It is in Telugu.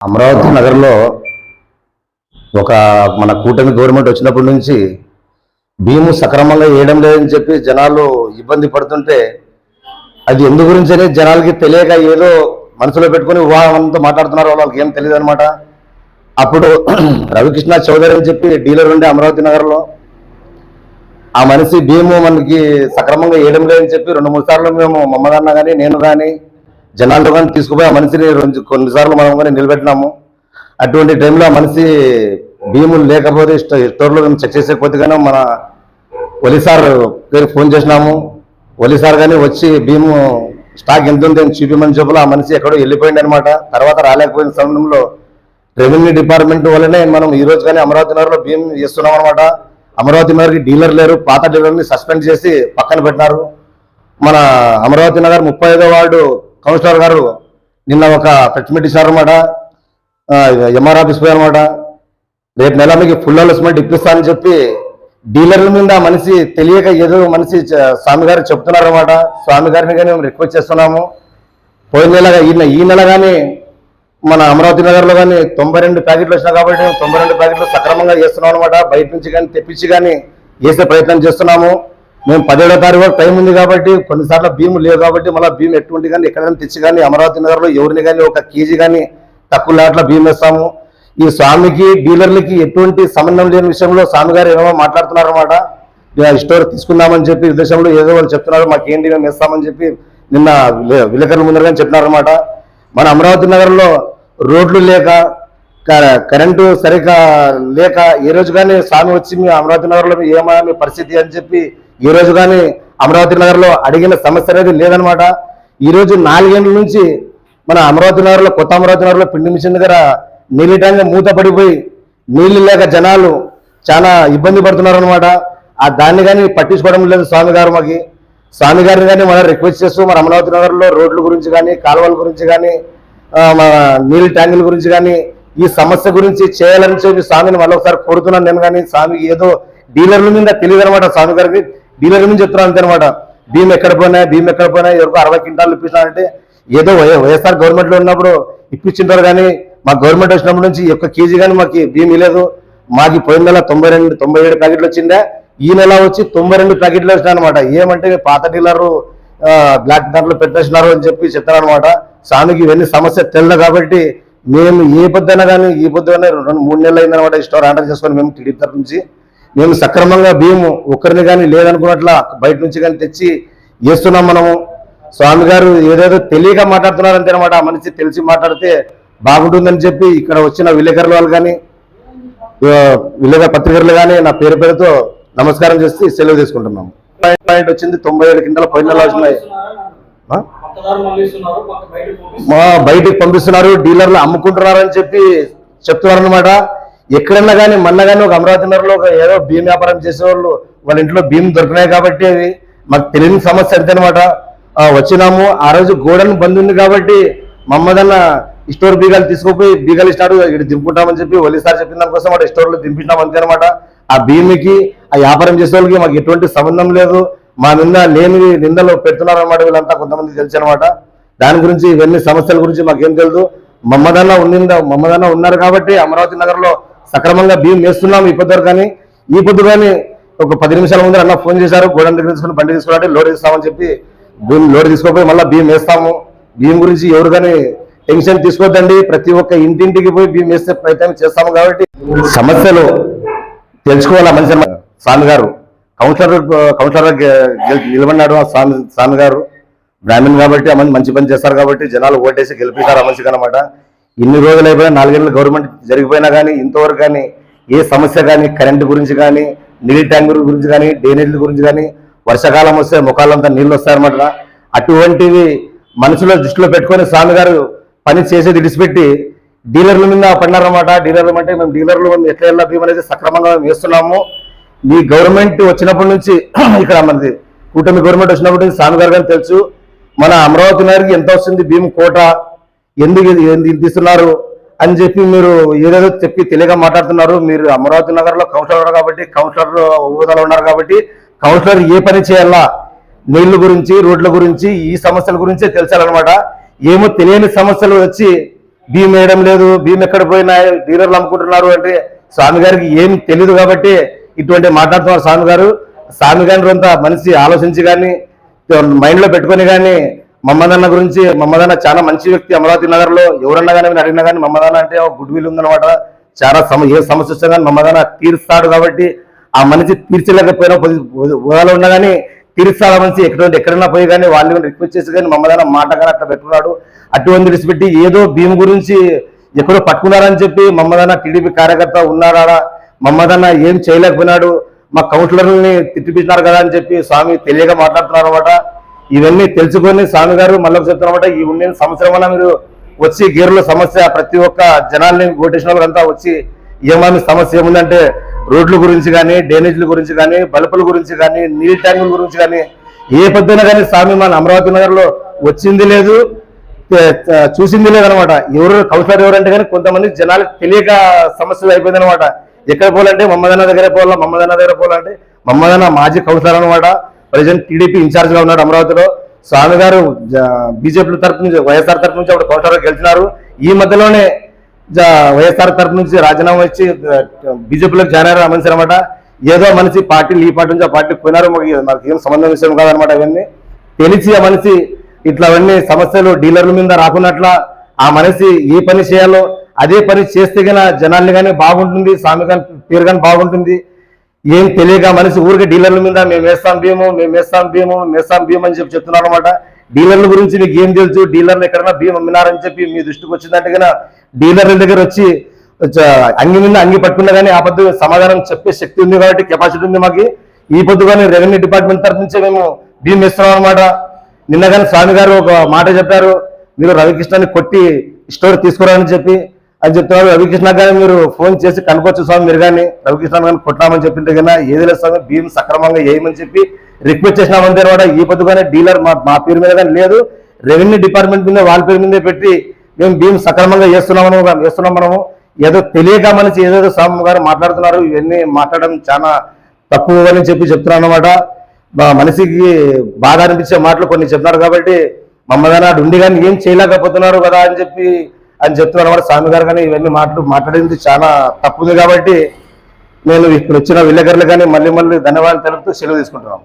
అమరావతి నగరంలో ఒక మన కూటమి గవర్నమెంట్ వచ్చినప్పటి నుంచి భీము సక్రమంగా వేయడం లేదని చెప్పి జనాలు ఇబ్బంది పడుతుంటే అది ఎందు గురించి అనేది జనాలకి తెలియక ఏదో మనసులో పెట్టుకుని వివాహంతో మాట్లాడుతున్నారు వాళ్ళకి ఏం తెలియదు అనమాట అప్పుడు రవికృష్ణ చౌదరి అని చెప్పి డీలర్ ఉండే అమరావతి నగర్లో ఆ మనిషి భీము మనకి సక్రమంగా వేయడం లేదని చెప్పి రెండు మూడు సార్లు మేము మమ్మదన్న కానీ నేను కానీ జనాలతో కానీ తీసుకుపోయి ఆ మనిషిని రెండు కొన్నిసార్లు మనం కానీ నిలబెట్టినాము. అటువంటి టైంలో ఆ మనిషి భీములు లేకపోతే స్టోర్లో మేము చెక్ చేసేకపోతే కానీ మన ఒలిసార్ పేరు గారికి ఫోన్ చేసినాము. ఒలిసార్ కానీ వచ్చి భీము స్టాక్ ఎంత ఉంది అని చూపించమని చెప్పలో ఆ మనిషి ఎక్కడో వెళ్ళిపోయింది అనమాట తర్వాత రాలేకపోయిన సమయంలో రెవెన్యూ డిపార్ట్మెంట్ వల్లనే మనం ఈ రోజు కానీ అమరావతి నగర్లో భీమ్ చేస్తున్నాం అనమాట అమరావతి నగర్కి డీలర్ లేరు పాత డీలర్ని సస్పెండ్ చేసి పక్కన పెట్టినారు. మన అమరావతి నగర్ ముప్పై ఐదో వార్డు కౌన్సిలర్ గారు నిన్న ఒక ప్రెస్ మీట్ ఇచ్చారన్నమాట ఎంఆర్ ఆఫీస్ పోయారన్నమాట. రేపు నెల మీకు ఫుల్ అలస్మెంట్ ఇప్పిస్తానని చెప్పి డీలర్ల మీద మనిషి తెలియక ఏదో మనిషి స్వామి గారు చెప్తున్నారన్నమాట. స్వామి గారిని కానీ మేము రిక్వెస్ట్ చేస్తున్నాము. పోయిన నెల ఈ ఈ నెల కానీ మన అమరావతి నగర్లో కానీ తొంభై రెండు ప్యాకెట్లు వచ్చినాయి కాబట్టి మేము తొంభై రెండు ప్యాకెట్లు సక్రమంగా చేస్తున్నాం అనమాట బయట నుంచి కానీ తెప్పించి కానీ వేసే ప్రయత్నం చేస్తున్నాము. మేము పదిహేడో తారీఖు వరకు టైం ఉంది కాబట్టి కొన్నిసార్లు భీము లేవు కాబట్టి మళ్ళీ భీము ఎటువంటి కానీ ఎక్కడైనా తెచ్చి కానీ అమరావతి నగర్లో ఎవరిని కానీ ఒక కేజీ కానీ తక్కువ లాట్ల భీము వేస్తాము. ఈ స్వామికి డీలర్లకి ఎటువంటి సంబంధం లేని విషయంలో స్వామి గారు ఏమో మాట్లాడుతున్నారు అనమాట స్టోర్ తీసుకుందామని చెప్పి ఉద్దేశంలో ఏదో వాళ్ళు చెప్తున్నారు మాకేంటి మేము ఇస్తామని చెప్పి నిన్న విలే- విలేకరుల ముందరగానే చెప్పినారన్నమాట. మన అమరావతి నగరంలో రోడ్లు లేక క- కరెంటు సరిగా లేక ఏ రోజు కానీ స్వామి వచ్చి మీ అమరావతి నగర్లో మీ ఏమా మీ పరిస్థితి అని చెప్పి ఈ రోజు కానీ అమరావతి నగర్లో అడిగిన సమస్య అనేది లేదనమాట ఈరోజు నాలుగేళ్ళ నాలుగేళ్ళ నుంచి మన అమరావతి నగర్లో కొత్త అమరావతి నగర్లో పిండి మిషన్ దగ్గర నీలి ట్యాంక్ మూత పడిపోయి నీళ్ళు లేక జనాలు చాలా ఇబ్బంది పడుతున్నారు అనమాట ఆ దాన్ని కానీ పట్టించుకోవడం లేదు స్వామి గారు మాకి. స్వామి గారిని కానీ మనం రిక్వెస్ట్ చేస్తూ మన అమరావతి నగర్లో రోడ్ల గురించి కానీ కాలువల గురించి కానీ మన నీళ్ళ ట్యాంకుల గురించి కానీ ఈ సమస్య గురించి చేయాలని చెప్పి స్వామిని మళ్ళీ ఒకసారి కోరుతున్నాను నేను కానీ స్వామికి ఏదో డీలర్ల మీద తెలియదు అనమాట స్వామి గారికి. డీలర్ల నుంచి చెప్తున్నాను అంతే అనమాట భీమ్ ఎక్కడ పోయినా భీమ్ ఎక్కడ పోయినా ఎవరికో అరవై క్వింటాలు ఇప్పించాలంటే ఏదో వైఎస్ఆర్ గవర్నమెంట్లో ఉన్నప్పుడు ఇప్పించింటారు కానీ మా గవర్నమెంట్ వచ్చినప్పటి నుంచి ఒక్క కేజీ కానీ మాకు భీమ్ ఇవ్వలేదు మాకు పోయిన నెల తొంభై రెండు తొంభై ఏడు ప్యాకెట్లు వచ్చిందే ఈ నెల వచ్చి తొంభై రెండు ప్యాకెట్లు వచ్చినాయి అనమాట ఏమంటే పాత డీలరు బ్లాక్ దాంట్లో పెట్టేసినారు అని చెప్పి చెప్తారు అనమాట స్వామికి ఇవన్నీ సమస్య తెల్ల కాబట్టి మేము ఏ పొద్దున కానీ ఈ పొద్దున రెండు మూడు నెలలు అయిందనమాట ఈ స్టోర్ ఆర్డర్ చేసుకొని మేము టీడీపీ తరఫు నుంచి. మేము సక్రమంగా భీము ఒక్కరిని కానీ లేదనుకున్నట్ల బయట నుంచి కానీ తెచ్చి చేస్తున్నాం మనము. స్వామి గారు ఏదేదో తెలియక మాట్లాడుతున్నారంటే అనమాట ఆ మనిషి తెలిసి మాట్లాడితే బాగుంటుందని చెప్పి ఇక్కడ వచ్చిన విలేకరుల వాళ్ళు కానీ విలేకరు పత్రికలు కానీ నా పేరు పేరుతో నమస్కారం చేసి సెలవు తీసుకుంటున్నాము. పాయింట్ పాయింట్ వచ్చింది తొంభై ఏడు కింటల పోయిన నెల వచ్చినాయి బయటకు పంపిస్తున్నారు మా బయటికి పంపిస్తున్నారు డీలర్లు అమ్ముకుంటున్నారు అని చెప్పి చెప్తున్నారు అనమాట ఎక్కడన్నా కానీ మొన్న కానీ ఒక అమరావతి నగర్లో ఏదో భీమ్ వ్యాపారం చేసేవాళ్ళు వాళ్ళ ఇంట్లో భీమ్ దొరికినాయి కాబట్టి అవి మాకు తెలియని సమస్య అంతే అనమాట వచ్చినాము. ఆ రోజు గోడను బంద్ ఉంది కాబట్టి మమ్మదన్న స్టోర్ బీగాలు తీసుకుపోయి బీగాలు ఇచ్చినాడు ఇక్కడ దింపుకుంటామని చెప్పి ఒలిసారి చెప్పిన దానికోసం వాడు స్టోర్లో దింపించినాం అంతే అనమాట ఆ భీమికి ఆ వ్యాపారం చేసే వాళ్ళకి మాకు ఎటువంటి సంబంధం లేదు. మా నింద లేని నిందలు పెడుతున్నారనమాట వీళ్ళంతా కొంతమంది తెలిసి అనమాట దాని గురించి ఇవన్నీ సమస్యల గురించి మాకేం తెలుసు మమ్మదన్న ఉన్నిందా మమ్మదన్న ఉన్నారు కాబట్టి అమరావతి నగర్లో సక్రమంగా బియ్యం వేస్తున్నాం ఈ పొద్దు కానీ ఈ పొద్దు కానీ ఒక పది నిమిషాల ముందు అన్న ఫోన్ చేశారు గోడ దగ్గర తీసుకుని బండి తీసుకున్నట్టు లోడ్ ఇస్తామని చెప్పి బియ్యం లోడ్ తీసుకోపోయి మళ్ళీ బియ్యం వేస్తాము. బియ్యం గురించి ఎవరు కానీ టెన్షన్ తీసుకోవద్దండి ప్రతి ఒక్క ఇంటింటికి పోయి బియ్యం వేస్తే ప్రయత్నం చేస్తాము కాబట్టి సమస్యలు తెలుసుకోవాలా మనిషి స్వామి గారు. కౌన్సిలర్ కౌన్సిలర్ నిలబడినాడు ఆ స్వామి స్వామి గారు. బ్రాహ్మణ్ కాబట్టి ఆ మంచి పని చేస్తారు కాబట్టి జనాలు ఓటేసి గెలిపిస్తారు ఆ మనిషికి అనమాట ఇన్ని రోజులు అయిపోయినా నాలుగేళ్ళు గవర్నమెంట్ జరిగిపోయినా కానీ ఇంతవరకు కానీ ఏ సమస్య కానీ కరెంటు గురించి కానీ నీటి ట్యాంకుల గురించి కానీ డ్రైనేజీల గురించి కానీ వర్షాకాలం వస్తే ముఖాలంతా నీళ్ళు వస్తాయన్నమాట. అటువంటివి మనసులో దృష్టిలో పెట్టుకొని స్వామి గారు పని చేసేది విడిచిపెట్టి డీలర్ల మీద పడినారన్నమాట. డీలర్లు అంటే మేము డీలర్లు మేము ఎట్లా ఎలా భీమ్ అనేది సక్రమంగా మేము వేస్తున్నాము మీ గవర్నమెంట్ వచ్చినప్పటి నుంచి ఇక్కడ మనది కూటమి గవర్నమెంట్ వచ్చినప్పటి నుంచి స్వామి గారు కానీ తెలుసు మన అమరావతి నగర్కి ఎంత వస్తుంది భీమ్ కోట ఎందుకు ఇది- తీస్తున్నారు అని చెప్పి మీరు ఏదేదో చెప్పి తెలియక మాట్లాడుతున్నారు. మీరు అమరావతి నగర్లో కౌన్సిలర్ ఉన్నారు కాబట్టి కౌన్సిలర్ హోదాలో ఉన్నారు కాబట్టి కౌన్సిలర్ ఏ పని చేయాలా? నీళ్ళ గురించి రోడ్ల గురించి ఈ సమస్యల గురించే తెలిసాలన్నమాట ఏమో తెలియని సమస్యలు వచ్చి భీమ్ వేయడం లేదు భీమ్ ఎక్కడ పోయినా డీలర్లు అమ్ముకుంటున్నారు అంటే స్వామి గారికి ఏం తెలియదు కాబట్టి ఇటువంటి మాట్లాడుతున్నారు స్వామి గారు. స్వామి గారి అంతా మనిషి ఆలోచించి కానీ మైండ్లో పెట్టుకొని కానీ మమ్మదన్న గురించి మమ్మదన్న చాలా మంచి వ్యక్తి అమరావతి నగర్లో ఎవరన్నా కానీ మీరు అడిగినా కానీ మమ్మదన్న అంటే గుడ్ విల్ ఉందన్నమాట. చాలా సమ ఏ సమస్య వచ్చినా కానీ మమ్మదన్న తీరుస్తాడు కాబట్టి ఆ మనిషి తీర్చలేకపోయినా ఊహలో ఉన్నా కానీ తీరుస్తాడు మనిషి. ఎక్కడ ఎక్కడన్నా పోయి కానీ వాళ్ళు రిక్వెస్ట్ చేసి కానీ మమ్మదన్న మాట కానీ అట్లా పెట్టుకున్నాడు. అటువంటి విడిచిపెట్టి ఏదో భీమ్ గురించి ఎక్కడో పట్టుకున్నారని చెప్పి మమ్మదన్న టీడీపీ కార్యకర్త ఉన్నారా మమ్మదన్న ఏం చేయలేకపోయినాడు? మా కౌన్సిలర్ని తిట్టిపించినారు కదా అని చెప్పి స్వామి తెలియక మాట్లాడుతున్నారు అనమాట ఇవన్నీ తెలుసుకొని స్వామి గారు మళ్ళీ చెప్తున్నమాట ఈ ఉండిన సంవత్సరం మీరు వచ్చి గేరుల సమస్య ప్రతి ఒక్క జనాల్ని ఓటేసిన వాళ్ళంతా వచ్చి ఏమని సమస్య ఏముందంటే రోడ్ల గురించి కానీ డ్రైనేజ్ల గురించి కానీ బల్బుల గురించి కానీ నీళ్ళ ట్యాంకుల గురించి కానీ ఏ పొద్దున కానీ స్వామి మన అమరావతి నగర్లో వచ్చింది లేదు చూసింది లేదనమాట. ఎవరు కౌన్సిలర్ ఎవరంటే కానీ కొంతమంది జనాలకు తెలియక సమస్యలు అయిపోయింది అనమాట ఎక్కడ పోవాలంటే మమ్మదన్న దగ్గర పోవాలా మమ్మదన్న దగ్గర పోవాలంటే మమ్మదన్న మాజీ కౌన్సిలర్ అనమాట. ప్రజెంట్ టీడీపీ ఇన్ఛార్జ్గా ఉన్నాడు అమరావతిలో. స్వామి గారు బీజేపీ తరపు నుంచి వైఎస్ఆర్ తరపు నుంచి అప్పుడు కౌన్సిలర్ గెలిచినారు. ఈ మధ్యలోనే జ- వైఎస్ఆర్ తరపు నుంచి రాజీనామా ఇచ్చి బీజేపీలోకి జాయిన్ అయ్యారు మనిషి అనమాట ఏదో మనిషి పార్టీలు ఈ పార్టీ నుంచి ఆ పార్టీకి పోయినారు. మాకు మాకు ఏం సంబంధం విషయం కాదనమాట అవన్నీ తెలిసి ఆ మనిషి ఇట్లా అవన్నీ సమస్యలు డీలర్ల మీద రాకున్నట్ల ఆ మనిషి ఏ పని చేయాలో అదే పని చేస్తే గన జనాల్ని కానీ బాగుంటుంది స్వామి కానీ పేరు కానీ బాగుంటుంది. ఏం తెలియక మనిషి ఊరికి డీలర్ల మీద మేము వేస్తాం భీము మేము వేస్తాం భీము మేము వేస్తాం భీము అని చెప్పి చెప్తున్నారు అనమాట డీలర్ల గురించి మీకు ఏం తెలుసు? డీలర్లు ఎక్కడన్నా భీమ్ అమ్మినారని చెప్పి మీ దృష్టికి వచ్చిందంటే కనుక డీలర్ల దగ్గర వచ్చి అంగి మీద అంగి పట్టుకున్నా కానీ ఆ పొద్దు సమాధానం చెప్పే శక్తి ఉంది కాబట్టి కెపాసిటీ ఉంది మాకు. ఈ పొద్దు కానీ రెవెన్యూ డిపార్ట్మెంట్ తరఫు నుంచే మేము భీమ్ ఇస్తున్నాం అనమాట నిన్న కానీ స్వామి గారు ఒక మాట చెప్పారు మీరు రవికృష్ణని కొట్టి స్టోర్ తీసుకురాని చెప్పి అని చెప్తున్నారు రవికృష్ణ గారు మీరు ఫోన్ చేసి కనుకోవచ్చు స్వామి మీరు కానీ రవికృష్ణ గారిని కొట్టామని చెప్పింటే కన్నా ఏది లేదు స్వామి భీమ్ సక్రమంగా వేయమని చెప్పి రిక్వెస్ట్ చేసినామంతే కూడా ఈ పొద్దుగానే డీలర్ మా మా పేరు మీద కానీ లేదు. రెవెన్యూ డిపార్ట్మెంట్ మీద వాళ్ళ పేరు మీదే పెట్టి మేము భీమ్ సక్రమంగా చేస్తున్నామని వేస్తున్నాం మనము. ఏదో తెలియక మనిషి ఏదేదో స్వామి గారు మాట్లాడుతున్నారు. ఇవన్నీ మాట్లాడడం చాలా తప్పు అని చెప్పి చెప్తున్నాను అనమాట మా మనిషికి బాధ అనిపించే మాటలు కొన్ని చెప్తున్నారు కాబట్టి మమ్మదనాడు ఉండి కానీ ఏం చేయలేకపోతున్నారు కదా అని చెప్పి అని చెప్తున్నాను అనమాట స్వామి గారు కానీ ఇవన్నీ మాటలు మాట్లాడింది చాలా తప్పుంది కాబట్టి నేను ఇక్కడ వచ్చిన విలేకరులు కానీ మళ్ళీ మళ్ళీ ధన్యవాదాలు తెలుపుతూ సెలవు తీసుకుంటున్నాను